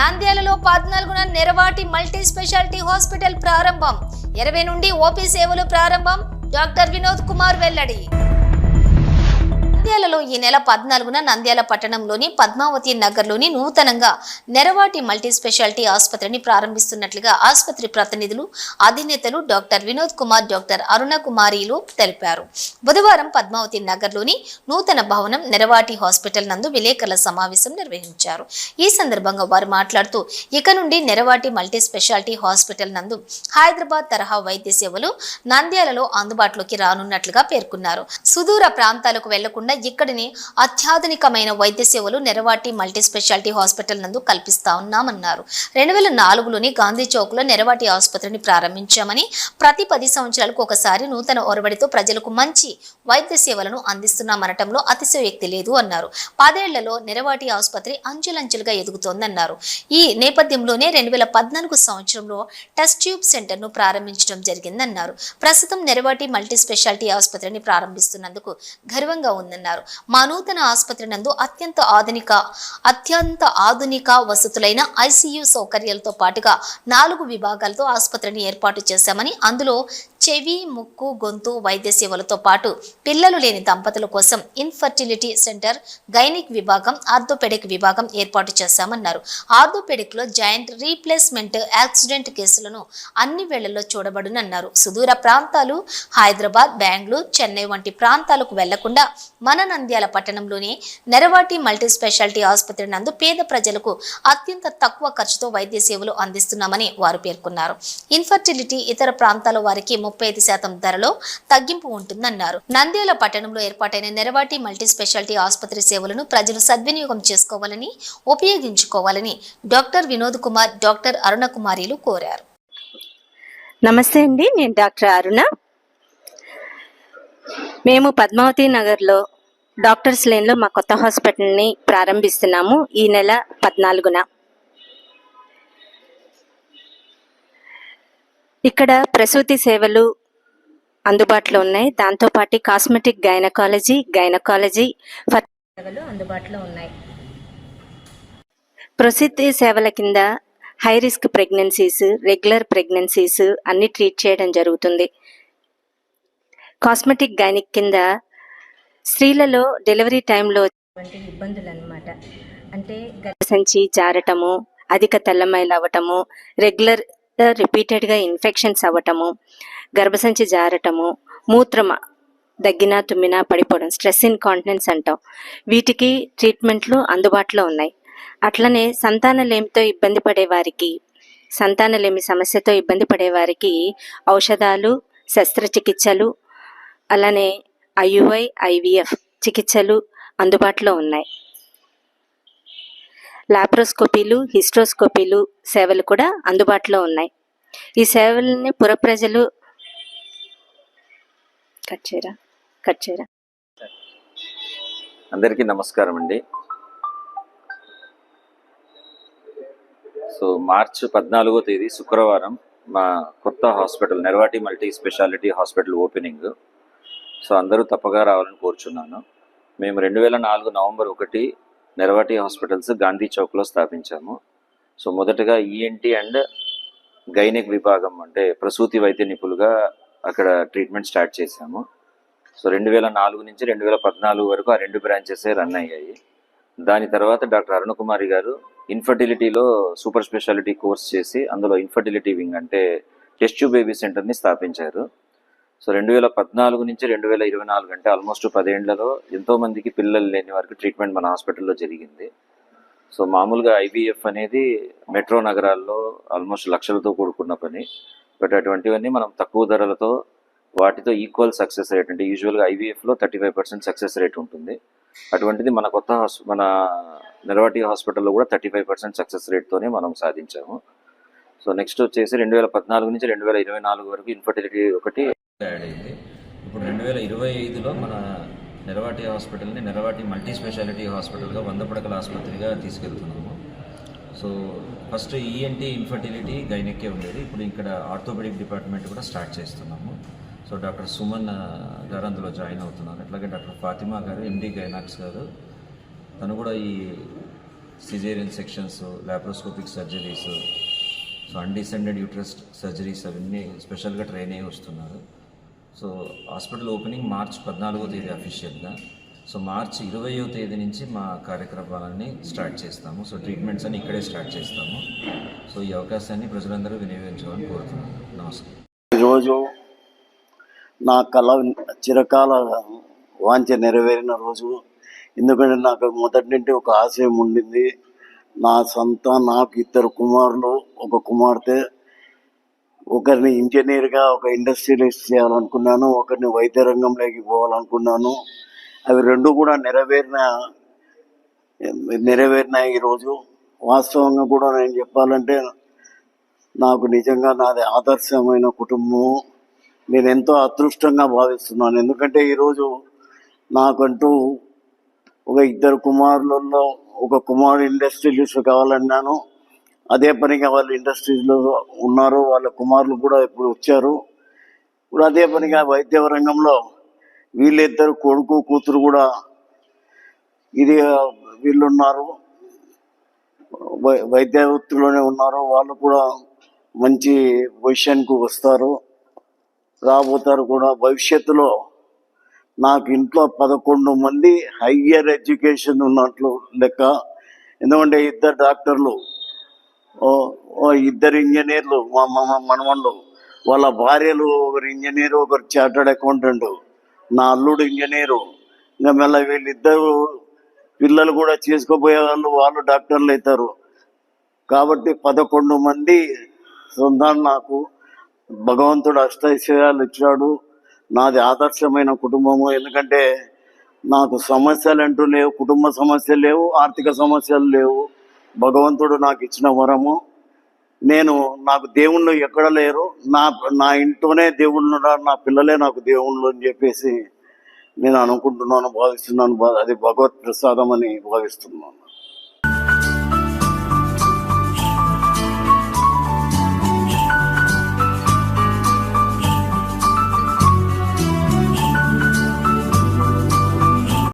నంద్యాలలో పద్నాలుగున Neravati multi speciality hospital ప్రారంభం. ఇరవై నుండి ఓపీ సేవలు ప్రారంభం. డాక్టర్ వినోద్ కుమార్ వెల్లడి. నంద్యాలలో ఈ నెల పద్నాలుగున నంద్యాల పట్టణంలోని పద్మావతి నగర్లోని నూతనంగా నెరవాటి మల్టీ స్పెషాలిటీ ఆసుపత్రిని ప్రారంభిస్తున్నట్లుగా ఆసుపత్రి ప్రతినిధులు అధినేతలు డాక్టర్ వినోద్ కుమార్ డాక్టర్ అరుణ కుమారీలు తెలిపారు. బుధవారం పద్మావతి నగర్లోని నూతన భవనం నెరవాటి హాస్పిటల్ నందు విలేకరుల సమావేశం నిర్వహించారు. ఈ సందర్భంగా వారు మాట్లాడుతూ ఇక నుండి నెరవాటి మల్టీ స్పెషాలిటీ హాస్పిటల్ నందు హైదరాబాద్ తరహా వైద్య సేవలు నంద్యాలలో అందుబాటులోకి రానున్నట్లుగా పేర్కొన్నారు. సుదూర ప్రాంతాలకు వెళ్ళకుండా ఇక్కడిని అత్యాధునికమైన వైద్య సేవలు నెరవాటి మల్టీ స్పెషాలిటీ హాస్పిటల్ నందు కల్పిస్తా ఉన్నామన్నారు. రెండు వేల నాలుగులోని గాంధీ చౌక్లో నెరవాటి ఆసుపత్రిని ప్రారంభించామని ప్రతి పది సంవత్సరాలకు ఒకసారి నూతన ఒరవడితో ప్రజలకు మంచి వైద్య సేవలను అందిస్తున్నామనటంలో అతిశయోక్తి లేదు అన్నారు. పదేళ్ళలో నెరవాటి ఆసుపత్రి అంచులంచులుగా ఎదుగుతోందన్నారు. ఈ నేపథ్యంలోనే రెండు వేల పద్నాలుగు సంవత్సరంలో టెస్ట్ ట్యూబ్ సెంటర్ను ప్రారంభించడం జరిగిందన్నారు. ప్రస్తుతం నెరవాటి మల్టీ స్పెషాలిటీ ఆసుపత్రిని ప్రారంభిస్తున్నందుకు గర్వంగా ఉందన్నారు. మా నూతన ఆసుపత్రి నందు అత్యంత ఆధునిక అత్యంత ఆధునిక వసతులైన ఐసీయూ సౌకర్యాలతో పాటుగా నాలుగు విభాగాలతో ఆసుపత్రిని ఏర్పాటు చేశామని అందులో చెవి ముక్కు గొంతు వైద్య సేవలతో పాటు పిల్లలు లేని దంపతుల కోసం ఇన్ఫర్టిలిటీ సెంటర్ గైనిక్ విభాగం ఆర్థోపెడిక్ విభాగం ఏర్పాటు చేశామన్నారు. ఆర్థోపెడిక్లో జాయింట్ రీప్లేస్మెంట్ యాక్సిడెంట్ కేసులను అన్ని వేళల్లో చూడబడునన్నారు. సుదూర ప్రాంతాలు హైదరాబాద్ బెంగళూరు చెన్నై వంటి ప్రాంతాలకు వెళ్ళకుండా మన నంద్యాల పట్టణంలోని నెరవాటి మల్టీ స్పెషాలిటీ ఆసుపత్రి నందు పేద ప్రజలకు అత్యంత తక్కువ ఖర్చుతో వైద్య సేవలు అందిస్తున్నామని వారు పేర్కొన్నారు. ఇన్ఫర్టిలిటీ ఇతర ప్రాంతాల వారికి ముప్పై ఐదు శాతం ధరలో తగ్గింపు ఉంటుందన్నారు. నంద్యాల పట్టణంలో ఏర్పాటైన నెరవాటి మల్టీ స్పెషాలిటీ ఆసుపత్రి సేవలను ప్రజలు సద్వినియోగం చేసుకోవాలని ఉపయోగించుకోవాలని డాక్టర్ వినోద్ కుమార్ డాక్టర్ అరుణ కుమారీలు కోరారు. నమస్తే అండి నేను డాక్టర్ అరుణ. మేము పద్మావతి నగర్లో డాక్టర్స్ లేన్లో మా కొత్త హాస్పిటల్ని ప్రారంభిస్తున్నాము ఈ నెల పద్నాలుగున. ఇక్కడ ప్రసూతి సేవలు అందుబాటులో ఉన్నాయి. దాంతోపాటు కాస్మెటిక్ గైనకాలజీ గైనకాలజీ సేవలు అందుబాటులో ఉన్నాయి. ప్రసూతి సేవల కింద high risk pregnancies regular pregnancies అన్ని ట్రీట్ చేయడం జరుగుతుంది. కాస్మెటిక్ గైనిక్ కింద స్త్రీలలో డెలివరీ టైంలో ఇబ్బందులు అనమాట అంటే గర్భసంచి జారటము అధిక తెల్లమైలు అవ్వటము రెగ్యులర్ రిపీటెడ్గా ఇన్ఫెక్షన్స్ అవ్వటము గర్భసంచి జారటము మూత్రమ దగ్గిన తుమ్మిన పడిపోవడం స్ట్రెస్ ఇన్కాంటినెన్స్ అంటాం. వీటికి ట్రీట్మెంట్లు అందుబాటులో ఉన్నాయి. అట్లనే సంతానలేమితో ఇబ్బంది పడే వారికి సంతానలేమి సమస్యతో ఇబ్బంది పడే వారికి ఔషధాలు శస్త్రచికిత్సలు అలానే ఐయుఐ ఐవిఎఫ్ చికిత్సలు అందుబాటులో ఉన్నాయి. లాప్రోస్కోపీలు హిస్ట్రోస్కోపీలు సేవలు కూడా అందుబాటులో ఉన్నాయి. ఈ సేవల్ని పుర ప్రజలు కట్ చేయరా? కట్ చేయరా? అందరికీ నమస్కారం అండి. సో మార్చ్ పద్నాలుగో తేదీ శుక్రవారం మా కొత్త hospital Neravati multi speciality hospital opening. So అందరూ తప్పగా రావాలని కోరుచున్నాను. మేము రెండు వేల నాలుగు నవంబర్ ఒకటి నెరవాటి హాస్పిటల్స్ గాంధీ చౌక్లో స్థాపించాము. సో మొదటగా ఈఎన్టీ అండ్ గైనిక్ విభాగం అంటే ప్రసూతి వైద్య నిపుణులుగా అక్కడ ట్రీట్మెంట్ స్టార్ట్ చేశాము. సో రెండు వేల నాలుగు నుంచి రెండు వేల పద్నాలుగు వరకు ఆ రెండు బ్రాంచెస్ రన్ అయ్యాయి. దాని తర్వాత డాక్టర్ అరుణ కుమారి గారు ఇన్ఫర్టిలిటీలో సూపర్ స్పెషాలిటీ కోర్స్ చేసి అందులో ఇన్ఫర్టిలిటీ వింగ్ అంటే టెస్ట్ బేబీ సెంటర్ని స్థాపించారు. సో రెండు వేల పద్నాలుగు నుంచి రెండు వేల ఇరవై నాలుగు అంటే ఆల్మోస్ట్ పదేళ్ళలో ఎంతో మందికి పిల్లలు లేని వారికి ట్రీట్మెంట్ మన హాస్పిటల్లో జరిగింది. సో మామూలుగా ఐవీఎఫ్ అనేది మెట్రో నగరాల్లో ఆల్మోస్ట్ లక్షలతో కూడుకున్న పని. బట్ అటువంటివన్నీ మనం తక్కువ ధరలతో వాటితో ఈక్వల్ సక్సెస్ రేట్ అంటే యూజువల్గా ఐవీఎఫ్లో thirty five percent success rate ఉంటుంది. అటువంటిది మన కొత్త హాస్ మన నెరవాటి హాస్పిటల్లో కూడా థర్టీ ఫైవ్ పర్సెంట్ సక్సెస్ రేట్తోనే మనం సాధించాము. సో నెక్స్ట్ వచ్చేసి రెండు వేల పద్నాలుగు నుంచి రెండు వేల ఇరవై నాలుగు వరకు ఇన్ఫర్టిలిటీ ఒకటి యాడ్ అయింది ఇప్పుడు రెండు వేల ఇరవై ఐదులో మన నెరవాటి హాస్పిటల్ని నెరవాటి మల్టీ స్పెషాలిటీ హాస్పిటల్గా వంద పడకల ఆసుపత్రిగా తీసుకెళ్తున్నాము. సో ఫస్ట్ ఈఎన్టీ ఇన్ఫర్టిలిటీ గైనెక్కే ఉండేది. ఇప్పుడు ఇక్కడ ఆర్థోపెడిక్ డిపార్ట్మెంట్ కూడా స్టార్ట్ చేస్తున్నాము. సో డాక్టర్ సుమన్ గారు అందులో జాయిన్ అవుతున్నారు. అట్లాగే డాక్టర్ ఫాతిమా గారు ఎండి గైనాక్స్ గారు. తను కూడా ఈ caesarean sections laparoscopic surgeries so undescended uterus surgeries అవన్నీ స్పెషల్గా ట్రైన్ అయ్యి వస్తున్నారు. సో హాస్పిటల్ ఓపెనింగ్ మార్చ్ పద్నాలుగో తేదీ అఫీషియల్గా. సో మార్చ్ ఇరవయో తేదీ నుంచి మా కార్యక్రమాలన్నీ స్టార్ట్ చేస్తాము. సో ట్రీట్మెంట్స్ అన్ని ఇక్కడే స్టార్ట్ చేస్తాము. సో ఈ అవకాశాన్ని ప్రజలందరూ వినియోగించాలని కోరుతున్నాను. నమస్కారం. ఈరోజు నా కళ చిరకాల వాంఛ నెరవేరిన రోజు. ఎందుకంటే నాకు మొదటి నుండి ఒక ఆశయం ఉండింది. నా సొంత నాకు ఇద్దరు కుమారులు ఒక కుమార్తె. ఒకరిని ఇంజనీర్గా ఒక ఇండస్ట్రియలిస్ట్ చేయాలనుకున్నాను ఒకరిని వైద్య రంగంలోకి పోవాలనుకున్నాను. అవి రెండు కూడా నెరవేరిన నెరవేరినాయి ఈరోజు వాస్తవంగా కూడా నేను చెప్పాలంటే నాకు నిజంగా నాది ఆదర్శమైన కుటుంబం నేను ఎంతో అదృష్టంగా భావిస్తున్నాను. ఎందుకంటే ఈరోజు నాకంటూ ఒక ఇద్దరు కుమారులలో ఒక కుమారుడు ఇండస్ట్రియలిస్ట్ కావాలన్నాను. అదే పనిగా వాళ్ళు ఇండస్ట్రీస్లో ఉన్నారు వాళ్ళ కుమారులు కూడా ఇప్పుడు వచ్చారు. ఇప్పుడు అదే పనిగా వైద్య రంగంలో వీళ్ళిద్దరు కొడుకు కూతురు కూడా ఇది వీళ్ళు ఉన్నారు వై- వైద్య వృత్తిలోనే ఉన్నారు. వాళ్ళు కూడా మంచి పొజిషన్కు వస్తారు. రాబోతారు కూడా. భవిష్యత్తులో నాకు ఇంట్లో పదకొండు మంది హయ్యర్ ఎడ్యుకేషన్ ఉన్నట్లు లెక్క. ఎందుకంటే ఇద్దరు డాక్టర్లు ఓ ఓ ఇద్దరు ఇంజనీర్లు మా మా మనవళ్ళు వాళ్ళ భార్యలు ఒకరు ఇంజనీరు ఒకరు చార్టర్డ్ అకౌంటెంట్ నా అల్లుడు ఇంజనీరు. ఇంకా మళ్ళీ వీళ్ళిద్దరు పిల్లలు కూడా చేసుకోబోయే వాళ్ళు వాళ్ళు డాక్టర్లు అవుతారు. కాబట్టి పదకొండు మంది సొంతాన్ని నాకు భగవంతుడు అష్టైశ్వర్యాలు ఇచ్చాడు. నాది ఆదర్శమైన కుటుంబము. ఎందుకంటే నాకు సమస్యలు అంటూ లేవు కుటుంబ సమస్యలు లేవు ఆర్థిక సమస్యలు లేవు. భగవంతుడు నాకు ఇచ్చిన వరము. నేను నాకు దేవుళ్ళు ఎక్కడ లేరు. నా నా ఇంట్లోనే దేవుళ్ళు నా పిల్లలే నాకు దేవుళ్ళు అని చెప్పేసి నేను అనుకుంటున్నాను భావిస్తున్నాను. అది భగవత్ ప్రసాదం అని భావిస్తున్నాను.